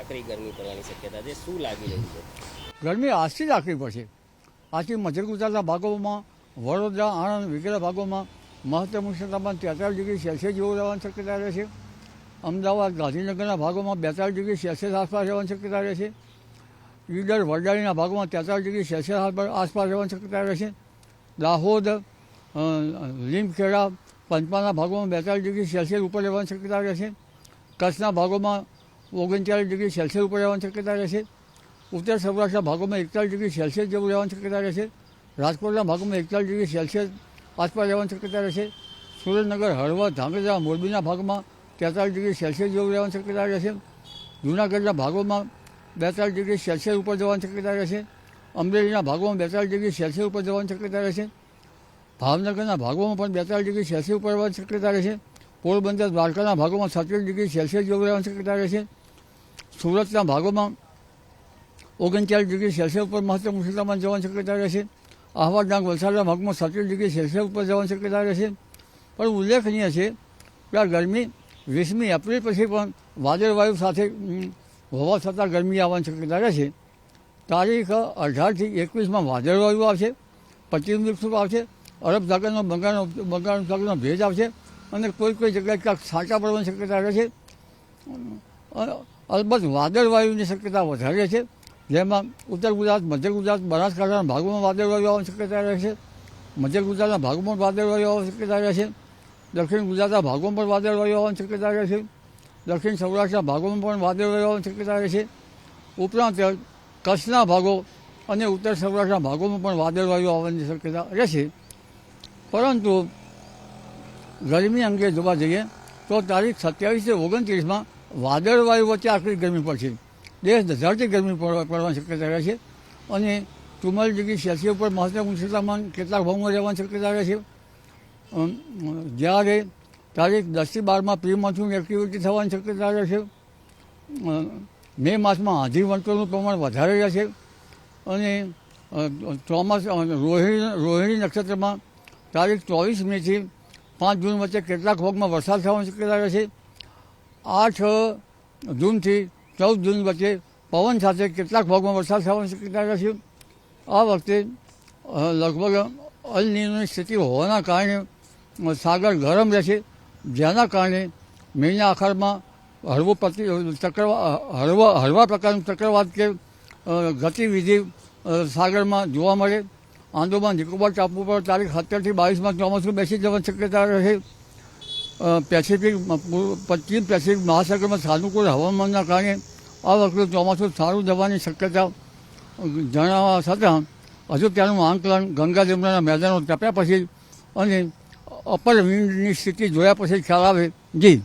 આકરી ગરમી પડવાની શક્યતા છે. શું લાગી રહ્યું છે? ગરમી આજથી જ આકરી પડશે. આજથી મધ્ય ગુજરાતના ભાગોમાં, વડોદરા, આણંદ વગેરે ભાગોમાં મહત્તમ ઉષ્ણતામાન તેતાલીસ ડિગ્રી સેલ્સિયસ જેવું રહેવાની શક્યતા રહે છે. અમદાવાદ, ગાંધીનગરના ભાગોમાં બેતાલીસ ડિગ્રી સેલ્સિયસ આસપાસ રહેવાની શક્યતા રહે છે. ઈડર વરદાણીના ભાગોમાં તેતાલીસ ડિગ્રી સેલ્સિયસ આસપાસ રહેવાની શક્યતા રહે છે. દાહોદ લીમખેડા પંચમાના ભાગોમાં બેતાલીસ ડિગ્રી સેલ્સિયસ ઉપર રહેવાની શક્યતા રહે છે. કચ્છના ભાગોમાં ઓગણચાલીસ ડિગ્રી સેલ્સિયસ ઉપર રહેવાની શક્યતા રહે છે ઉત્તર સૌરાષ્ટ્રના ભાગોમાં એકતાલીસ ડિગ્રી સેલ્સિયસ જેવું રહેવાની શક્યતા રહેશે. રાજકોટના ભાગોમાં એકતાલીસ ડિગ્રી સેલ્સિયસ આસપાસ રહેવાની શક્યતા રહેશે. સુરેન્દ્રનગર હળવદ ધાંગધ્રા, મોરબીના ભાગમાં તેતાલીસ ડિગ્રી સેલ્સિયસ જેવું રહેવાની શક્યતા રહેશે. જૂનાગઢના ભાગોમાં બેતાલીસ ડિગ્રી સેલ્સિયસ ઉપર જવાની શક્યતા રહેશે. અમરેલીના ભાગોમાં બેતાલીસ ડિગ્રી સેલ્સિયસ ઉપર જવાની શક્યતા રહેશે. ભાવનગરના ભાગોમાં પણ બેતાલીસ ડિગ્રી સેલ્સિયસ ઉપર રહેવાની શક્યતા રહેશે. પોરબંદર, દ્વારકાના ભાગોમાં છત્રીસ ડિગ્રી સેલ્સિયસ જેવું રહેવાની શક્યતા રહેશે. સુરતના ભાગોમાં ઓગણચાલીસ ડિગ્રી સેલ્સિયસ ઉપર મહત્તમ ઉષ્ણતામાન જવાની શક્યતા રહેશે આહવા ડાંગ વલસાડના ભાગમાં સત્તર ડિગ્રી સેલ્સિયસ ઉપર જવાની શક્યતા રહેશે પણ ઉલ્લેખનીય છે કે આ ગરમી વીસમી એપ્રિલ પછી પણ વાદળવાયુ સાથે હોવા છતાં ગરમી આવવાની શક્યતા રહેશે તારીખ અઢારથી એકવીસમાં વાદળવાયુ આવશે પચીસ દિવસ આવશે અરબ સાગરનો બંગાળનો બંગાળ સાગરનો ભેજ આવશે અને કોઈ કોઈ જગ્યાએ ક્યાંક છાંટા પડવાની શક્યતા રહેશે અલબત્ત વાદળવાયુની શક્યતા વધારે છે. જેમાં ઉત્તર ગુજરાત, મધ્ય ગુજરાત, બનાસકાંઠાના ભાગોમાં વાદળવાયુ આવવાની શક્યતા રહે છે. મધ્ય ગુજરાતના ભાગોમાં વાદળવાયુ આવવાની શક્યતા રહે છે. દક્ષિણ ગુજરાતના ભાગોમાં પણ વાદળવાયુ આવવાની શક્યતા રહે છે. દક્ષિણ સૌરાષ્ટ્રના ભાગોમાં પણ વાદળવાયુ આવવાની શક્યતા રહે છે. ઉપરાંત કચ્છના ભાગો અને ઉત્તર સૌરાષ્ટ્રના ભાગોમાં પણ વાદળવાયુ આવવાની શક્યતા રહેશે પરંતુ ગરમી અંગે જોવા જઈએ તો તારીખ સત્યાવીસ ઓગણત્રીસમાં વાદળવાયુ વચ્ચે આટલી ગરમી પડશે. દેશ ધરતી ગરમી પડ- પડવાની શક્યતા રહે છે અને ચુમ્માલીસ ડિગ્રી સેલ્સિયસ ઉપર મહત્તમ ઉષ્ણતામાન કેટલાક ભાવમાં રહેવાની શક્યતા રહે છે. જ્યારે તારીખ દસથી બારમાં પ્રી મોન્સૂન એક્ટિવિટી થવાની શક્યતા રહે છે. મે માસમાં હાજરી વંટોળનું પ્રમાણ વધારે રહેશે અને ચોમાસ રોહિણી રોહિણી નક્ષત્રમાં તારીખ ચોવીસ મેથી પાંચ જૂન વચ્ચે કેટલાક ભાગમાં વરસાદ થવાની શક્યતા રહેશે આઠ જૂનથી ચૌદ જૂન વચ્ચે પવન સાથે કેટલાક ભાગમાં વરસાદ થવાની શક્યતા છે આ વખતે લગભગ અલ સ્થિતિ હોવાના કારણે સાગર ગરમ રહેશે. જેના કારણે મેના આખારમાં હળવો પ્રતિ ચક્રવા હળવા હળવા પ્રકારનું ચક્રવાત કે ગતિવિધિ સાગરમાં જોવા મળે. આંદોમાન નિકોબાર ટાપુ પર તારીખ સત્તરથી બાવીસમાં ચોમાસું બેસી જવાની શક્યતા રહે. પેસિફિક પશ્ચિમ પેસિફિક મહાસાગરમાં સાનુકૂળ હવામાનના કારણે આ વખતે ચોમાસું સારું જવાની શક્યતા જણાવવા છતાં હજુ ત્યાંનું આંકલન ગંગા જમુનાના મેદાનો ટપ્યા પછી અને અપર વિન્ડની સ્થિતિ જોયા પછી ખ્યાલ આવે. જી.